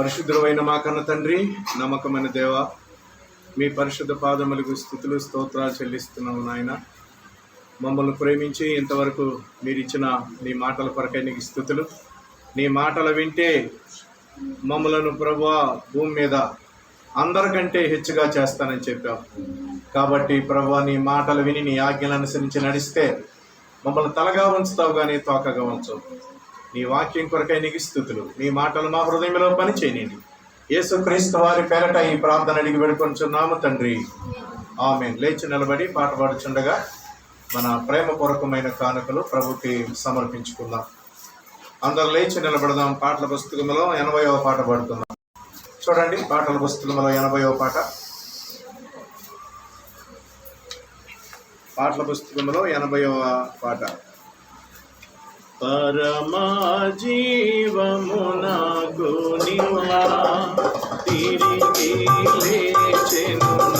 పరిశుద్ధుడైన మా కన్న తండ్రి నమ్మకమైన దేవ మీ పరిశుద్ధ పాదములకు స్థుతులు స్తోత్రాలు చెల్లిస్తున్నాము నాయన. మమ్మల్ని ప్రేమించి ఇంతవరకు మీరు ఇచ్చిన నీ మాటల కొరకై నీకు స్థుతులు. నీ మాటలు వింటే మమ్మలను ప్రభు భూమి మీద అందరికంటే హెచ్చుగా చేస్తానని చెప్పావు. కాబట్టి ప్రభు నీ మాటలు విని నీ ఆజ్ఞలు అనుసరించి నడిస్తే మమ్మల్ని తలగా ఉంచుతావు కానీ తోకగా ఉంచవు. నీ వాక్యం కొరకై నీకు స్థుతులు. నీ మాటలు మా హృదయంలో పని యేసు యేసుక్రీస్తు వారి పేరట ఈ ప్రార్థన అడిగి పెడుకొంచున్నాము తండ్రి. ఆమె లేచి నిలబడి పాట పాడుచుండగా మన ప్రేమపూర్వకమైన కానుకలు ప్రభుకి సమర్పించుకుందాం. అందరు లేచి నిలబడదాం పాటల పుస్తకంలో. ఎనభైవ పాట పాడుతున్నాం చూడండి పాటల పుస్తకంలో ఎనభైవ పాట. పాటల పుస్తకంలో ఎనభైవ పాట. పరమా జీవమునకు నివా. తిరిగి లేచెను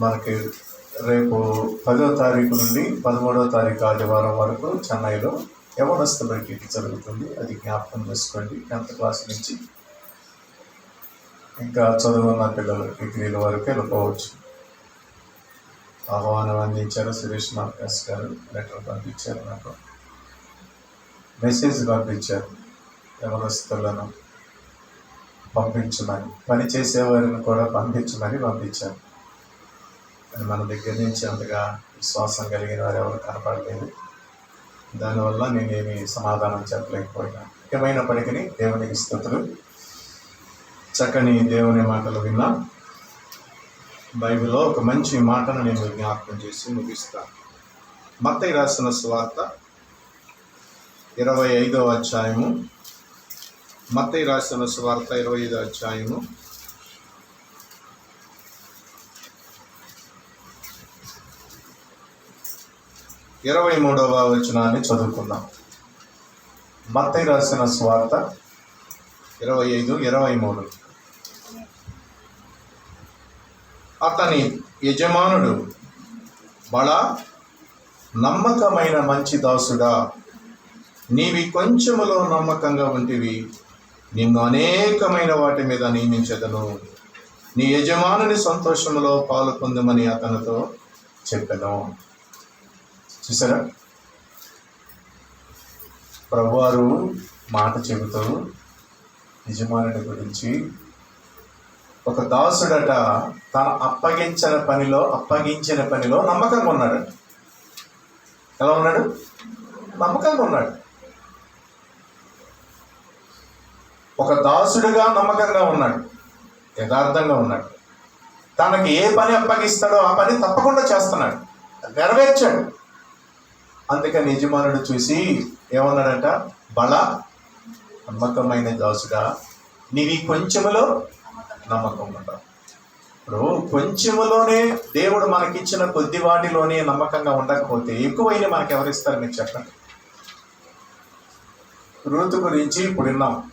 మనకి రేపు పదో తారీఖు నుండి పదమూడో తారీఖు ఆదివారం వరకు చెన్నైలో యవనస్తులకి జరుగుతుంది. అది జ్ఞాపకం చేసుకోండి. టెన్త్ క్లాస్ నుంచి ఇంకా చదువున్న పిల్లలు డిగ్రీల వరకు వెళ్ళిపోవచ్చు. ఆహ్వానం అందించారు సురేష్ మార్కస్ గారు. లెటర్ పంపించారు నాకు. మెసేజ్ పంపించారు యవనస్తులను పంపించమని. పని చేసేవారిని కూడా పంపించమని పంపించారు. మరి మన దగ్గర నుంచి అంతగా విశ్వాసం కలిగిన వారు ఎవరు కనపడలేదు. దానివల్ల నేనేమి సమాధానం చెప్పలేకపోయినా. ఏమైనప్పటికీ దేవునికి స్థుతులు చక్కని దేవుని మాటలు విన్నా బైబిల్లో ఒక మంచి మాటను నేను జ్ఞాపకం చేసి ముగిస్తాను. మత్తయి రాసిన స్వార్త ఇరవై ఐదవ అధ్యాయము. మత్తయి రాసిన స్వార్త ఇరవై ఐదో అధ్యాయము. ఇరవై మూడవ వచనాన్ని చదువుకుందాం. మత్తయి రాసిన స్వార్థ ఇరవై ఐదు ఇరవై మూడు అతని యజమానుడు బల నమ్మకమైన మంచి దాసుడా నీవి కొంచెములో నమ్మకంగా ఉంటివి. నిన్ను అనేకమైన వాటి మీద నియమించదను. నీ యజమానుని సంతోషంలో పాలు పొందమని అతనితో చెప్పాను. చూసారా? ప్రభువారు మాట చెబుతూ యజమానుడి గురించి ఒక దాసుడట తన అప్పగించిన పనిలో అప్పగించిన పనిలో నమ్మకంగా ఉన్నాడు. ఎలా ఉన్నాడు? నమ్మకంగా ఉన్నాడు. ఒక దాసుడుగా నమ్మకంగా ఉన్నాడు. యథార్థంగా ఉన్నాడు. తనకి ఏ పని అప్పగిస్తాడో ఆ పని తప్పకుండా చేస్తున్నాడు. నెరవేర్చాడు. అందుకని యజమానుడు చూసి ఏమన్నాడంట? బల నమ్మకమైన దాసుగా నీవి కొంచెములో నమ్మకం ఉంటావు ఇప్పుడు కొంచెములోనే దేవుడు మనకిచ్చిన కొద్ది వాటిలోనే నమ్మకంగా ఉండకపోతే ఎక్కువైన మనకు ఎవరిస్తారు మీకు చెప్పండి. రోతు గురించి ఇప్పుడు విన్నాం.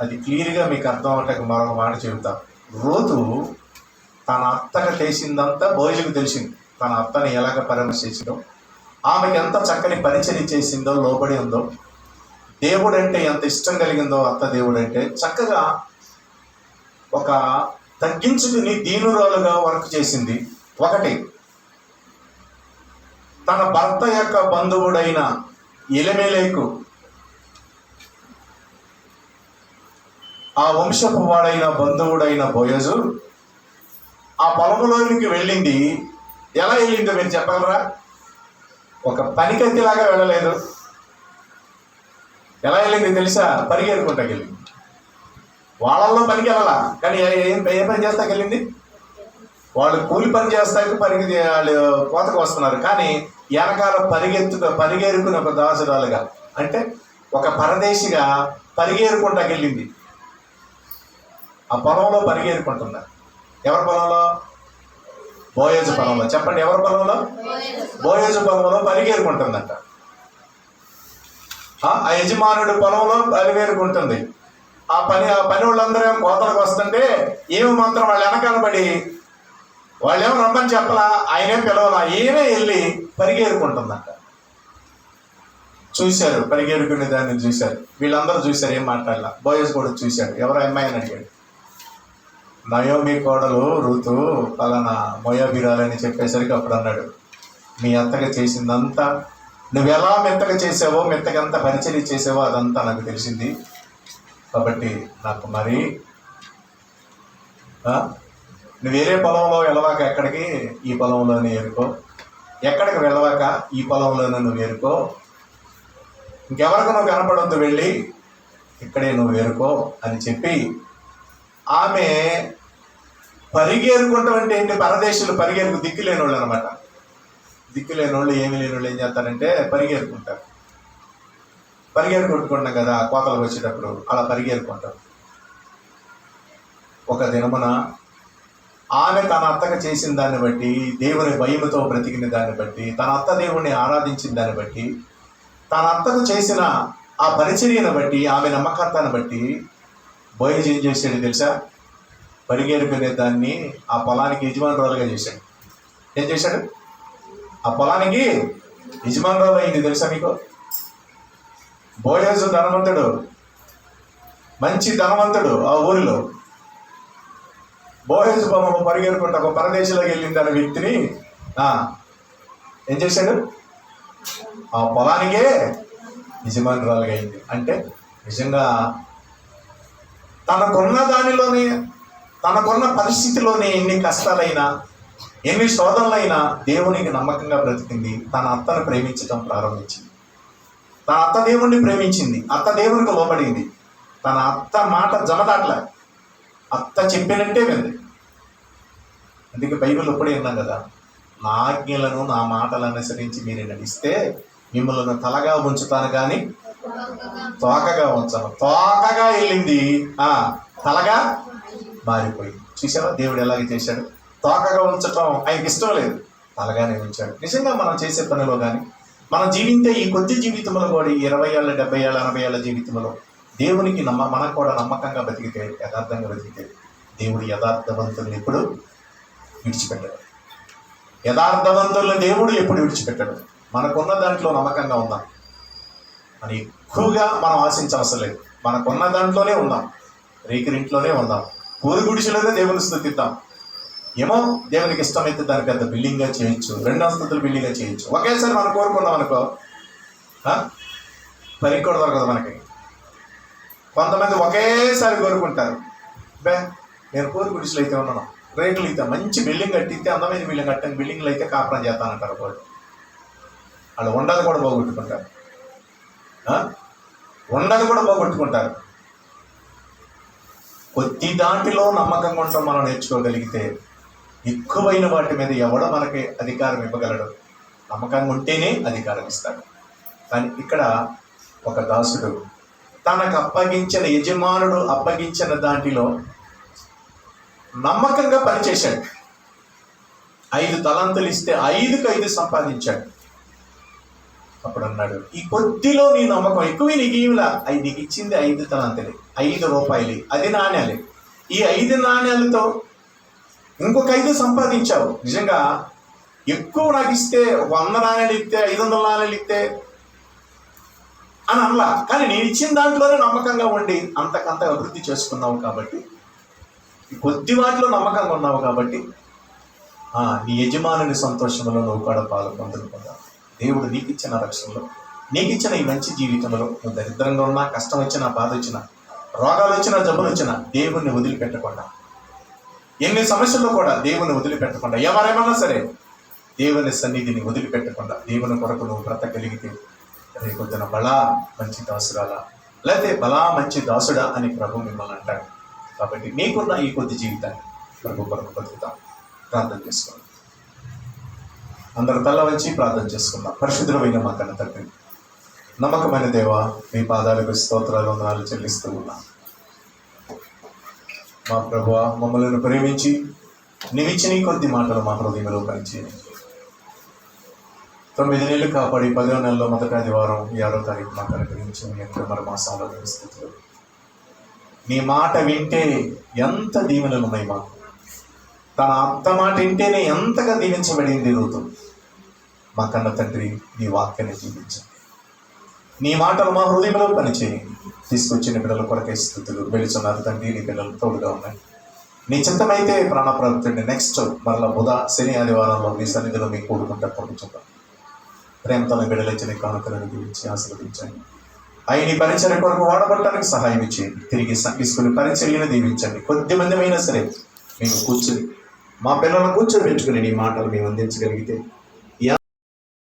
అది క్లియర్గా మీకు అర్థం అవటకు మరొక మాట చెబుతా. రోతు తన అత్తగా చేసిందంతా బోయిలకు తెలిసింది. తన అత్తని ఎలాగ పరామర్శించడం? ఆమెకి ఎంత చక్కని పరిచయం చేసిందో లోబడి ఉందో దేవుడు అంటే ఎంత ఇష్టం కలిగిందో అత్త దేవుడు అంటే చక్కగా ఒక తగ్గించుకుని దీనురాలుగా వర్క్ చేసింది. ఒకటి తన భర్త యొక్క బంధువుడైన ఎలిమెలేకు ఆ వంశపు వాడైన బంధువుడైన బోయజు ఆ పొలంలోనికి వెళ్ళింది. ఎలా వెళ్ళిందో మీరు చెప్పగలరా? ఒక పనికత్తిలాగా వెళ్ళలేదు. ఎలా వెళ్ళింది తెలుసా? పరిగెత్తుకుంటా వెళ్ళింది. వాళ్ళల్లో పనికి వెళ్ళాలా? కానీ ఏం ఏ పని చేస్తాకి వెళ్ళింది? వాళ్ళు కూలి పని చేస్తాకి పరిగి వాళ్ళు కోతకు వస్తున్నారు. కానీ వెనకాల పరిగెత్తుక పరిగెరుకుని ఒక దాసురాలుగా అంటే ఒక పరదేశిగా పరిగెరుకుంటాకి వెళ్ళింది. ఆ పొలంలో పరిగేరుకుంటున్నారు. ఎవరి పొలంలో? బోయోజు పొలంలో. చెప్పండి ఎవరి పొలంలో? బోయోజు పొలంలో పరిగేరుకుంటుందంట. ఆ యజమానుడి పొలంలో పరిగెరుకుంటుంది. ఆ పని ఆ పని వాళ్ళందరూ కోతలకు వస్తుంటే ఏమి మాత్రం వాళ్ళు వెనకాలబడి వాళ్ళేమో రమ్మని చెప్పలా ఆయనేం పిలవలా ఈయనే వెళ్ళి పరిగేరుకుంటుందంట. చూశారు పరిగేరుకునే దాన్ని చూశారు. వీళ్ళందరూ చూశారు ఏం మాట్లాడాల. బోయస్ కూడా చూశాడు. ఎవరు అమ్మాయి అని అడిగాడు? నయోమి కోడలు ఋతు పలానా మొయాబిరాలని చెప్పేసరికి అప్పుడు అన్నాడు మీ అత్తగా చేసిందంతా నువ్వు ఎలా మెత్తగా చేసావో మెత్తగంత పరిచర్య చేసావో అదంతా నాకు తెలిసింది. కాబట్టి నాకు మరి నువ్వు వేరే పొలంలో వెళ్ళవాక ఎక్కడికి? ఈ పొలంలోనే ఏరుకో. ఎక్కడికి వెళ్ళవాక ఈ పొలంలోనే నువ్వు ఏరుకో. ఇంకెవరికి నువ్వు కనపడొద్దు వెళ్ళి ఇక్కడే నువ్వు ఏరుకో అని చెప్పి ఆమె పరిగేరుకుంటాం అంటే ఏంటి? పరదేశులు పరిగేరుకు దిక్కు లేని వాళ్ళు అనమాట దిక్కు లేని వాళ్ళు ఏమి లేని వాళ్ళు ఏం చేస్తారంటే పరిగేరుకుంటారు. పరిగేరు కొట్టుకుంటాం కదా కోతలు వచ్చేటప్పుడు అలా పరిగేరుకుంటారు ఒక దినమున ఆమె తన అత్తగా చేసిన దాన్ని బట్టి దేవుని భయముతో బ్రతికిన దాన్ని బట్టి తన అత్త దేవుణ్ణి ఆరాధించిన దాన్ని బట్టి తన అత్తకు చేసిన ఆ పరిచర్యను బట్టి ఆమె నమ్మకత్వాన్ని బట్టి బోయజ్ ఏం చేశాడు తెలుసా? పరిగెరుకునే దాన్ని ఆ పొలానికి యజమానురాలుగా చేశాడు. ఏం చేశాడు? ఆ పొలానికి యజమానురాలు అయింది తెలుసా మీకు? బోయోజు ధనవంతుడు మంచి ధనవంతుడు ఆ ఊరిలో. బోయోజు బొమ్మ పరిగెరుకుంటా ఒక పరదేశంలోకి వెళ్ళింది అనే వ్యక్తిని ఏం చేశాడు? ఆ పొలానికే యజమానురాలుగా అయింది. అంటే నిజంగా తనకున్న దానిలోనే తనకున్న పరిస్థితిలోనే ఎన్ని కష్టాలైనా ఎన్ని శోధనలైనా దేవునికి నమ్మకంగా బ్రతికింది. తన అత్తను ప్రేమించడం ప్రారంభించింది. తన అత్త దేవుణ్ణి ప్రేమించింది. అత్త దేవునికి లోబడింది. తన అత్త మాట జమదాట్ల. అత్త చెప్పినట్టే వింది. అందుకే బైబిల్ ఇప్పుడే విన్నాం కదా నా ఆజ్ఞలను నా మాటలను అనుసరించి మీరు నడిస్తే మిమ్మల్ని తలగా ఉంచుతాను కానీ తోకగా ఉంచను. తోకగా వెళ్ళింది. తలగా? మారిపోయింది చూసావా? దేవుడు ఎలాగ చేశాడు? తోకగా ఉంచటం ఆయనకి ఇష్టం లేదు. అలాగానే ఉంచాడు. నిజంగా మనం చేసే పనిలో కానీ మనం జీవించే ఈ కొద్ది జీవితంలో కూడా ఈ ఇరవై ఏళ్ళ డెబ్బై ఏళ్ళ ఎనభై ఏళ్ళ జీవితంలో దేవునికి నమ్మ మనకు కూడా నమ్మకంగా బతికితే యథార్థంగా బతికితే దేవుడు యథార్థవంతుల్ని ఎప్పుడు విడిచిపెట్టడు. యథార్థవంతుల్ని దేవుడు ఎప్పుడు విడిచిపెట్టడు? మనకున్న దాంట్లో నమ్మకంగా ఉందాం. అని ఎక్కువగా మనం ఆశించవసరం లేదు. మనకున్న దాంట్లోనే ఉందాం. రేకిరింట్లోనే ఉందాం. కూలి గుడిసెలోనే దేవుని స్థుతిద్దాం. ఏమో దేవునికి ఇష్టమైతే దాని పెద్ద బిల్డింగ్గా చేయొచ్చు రెండు అంతస్తుల బిల్డింగ్గా చేయొచ్చు ఒకేసారి మనం కోరుకున్నాం అనుకో. పనికి కూడా దొరకదు మనకి. కొంతమంది ఒకేసారి కోరుకుంటారు. బే నేను కోరి గుడిసెలు అయితే ఉన్నాను. రేట్లు అయితే మంచి బిల్డింగ్ కట్టిస్తే అందమైన బిల్డింగ్ కట్టని బిల్డింగ్లు అయితే కాపురం చేస్తానంటారు వాళ్ళు వాళ్ళు ఉండదు కూడా పోగొట్టుకుంటారు. ఉండదు కూడా పోగొట్టుకుంటారు. కొద్ది దాంట్లో నమ్మకంగా ఉండటం మనం నేర్చుకోగలిగితే ఎక్కువైన వాటి మీద ఎవడో మనకి అధికారం ఇవ్వగలడు. నమ్మకంగా ఉంటేనే అధికారం ఇస్తాడు. కానీ ఇక్కడ ఒక దాసుడు తనకు అప్పగించిన యజమానుడు అప్పగించిన దాంట్లో నమ్మకంగా పనిచేశాడు. ఐదు తలంతులు ఇస్తే ఐదుకు ఐదు సంపాదించాడు. అప్పుడు అన్నాడు ఈ కొద్దిలో నీ నమ్మకం ఎక్కువ నీకు ఐదు నీకు ఇచ్చింది ఐదు తలంతులు ఐదు రూపాయలు అది నాణ్యాలు. ఈ ఐదు నాణ్యాలతో ఇంకొక ఐదు సంపాదించావు. నిజంగా ఎక్కువ నాకు ఇస్తే వంద నాణ్యాలు ఇస్తే ఐదు వందల నాణ్యాలు ఇస్తే అని అనలా. కానీ నేను ఇచ్చిన దాంట్లోనే నమ్మకంగా ఉండి అంతకంత అభివృద్ధి చేసుకున్నావు కాబట్టి ఈ కొద్ది వాటిలో నమ్మకంగా ఉన్నావు కాబట్టి నీ యజమానుని సంతోషంలో నువ్వు కూడా పాలు పొందుకుందా దేవుడు నీకిచ్చిన రక్షణలో నీకిచ్చిన ఈ మంచి జీవితంలో నువ్వు దరిద్రంగా ఉన్నా కష్టం వచ్చినా బాధ వచ్చినా రోగాలు వచ్చినా జబ్బులు వచ్చినా దేవుణ్ణి వదిలిపెట్టకుండా. ఎన్ని సమస్యల్లో కూడా దేవుని వదిలిపెట్టకుండా ఎవరేమన్నా సరే దేవుని సన్నిధిని వదిలిపెట్టకుండా దేవుని కొరకు నువ్వు బ్రతకగలిగితే రేపొద్దున బలా మంచి దాసురాలా లేకపోతే బలా మంచి దాసుడా అని ప్రభు మిమ్మల్ని అంటాడు. కాబట్టి మీకున్న ఈ కొద్ది జీవితాన్ని ప్రభు కొరకు బతుకుతాం. ప్రార్థన చేసుకోండి అందరు తల్ల వచ్చి ప్రార్థన చేసుకుందాం. పరిశుద్ధమైన మా కన్న తండ్రి నమ్మకమైన దేవ మీ పాదాలకు స్తోత్రాలు వందనాలు చెల్లిస్తూ ఉన్నాం. మా ప్రభు మమ్మల్ని ప్రేమించి నీవిచ్చిన కొద్ది మాటలు మా హృదయంలో పనిచేయండి. తొమ్మిది నెలలు కాపాడి పదో నెలలో మొదటి ఆదివారం ఈ ఆరో తారీఖు మాకు అనుగ్రహించి మీ మరి మాసంలో స్థితిలో నీ మాట వింటే ఎంత దీవెనలు ఉన్నాయి మాకు. తన అత్త మాట వింటేనే ఎంతగా దీవించబడింది రూతు మా కన్న తండ్రి నీ వాక్యాన్ని జీవించండి. నీ మాటలు మా హృదయంలో పనిచేయండి తీసుకొచ్చిన బిడ్డల కొరకే స్థితులు వెళుచున్నారు తండ్రి నీ పిల్లలు తోడుగా ఉన్నాయి నీ చిత్తమైతే ప్రాణప్రవృత్తిని నెక్స్ట్ మరలా బుధ శని ఆదివారంలో మీ సన్నిధిలో మీ కూడుకుంటా పంపించుతాం ప్రేమతో మీ బిడ్డలు కానుకలను గురించి ఆశీర్వదించండి. అవి నీ పరిచర్య కొరకు వాడబడటానికి సహాయం ఇచ్చేయండి. తిరిగి తీసుకుని పరిచర్యను దీవించండి. కొద్ది మందిమైనా సరే మేము కూర్చుని మా పిల్లలను కూర్చోబెట్టుకుని నీ మాటలు మేము అందించగలిగితే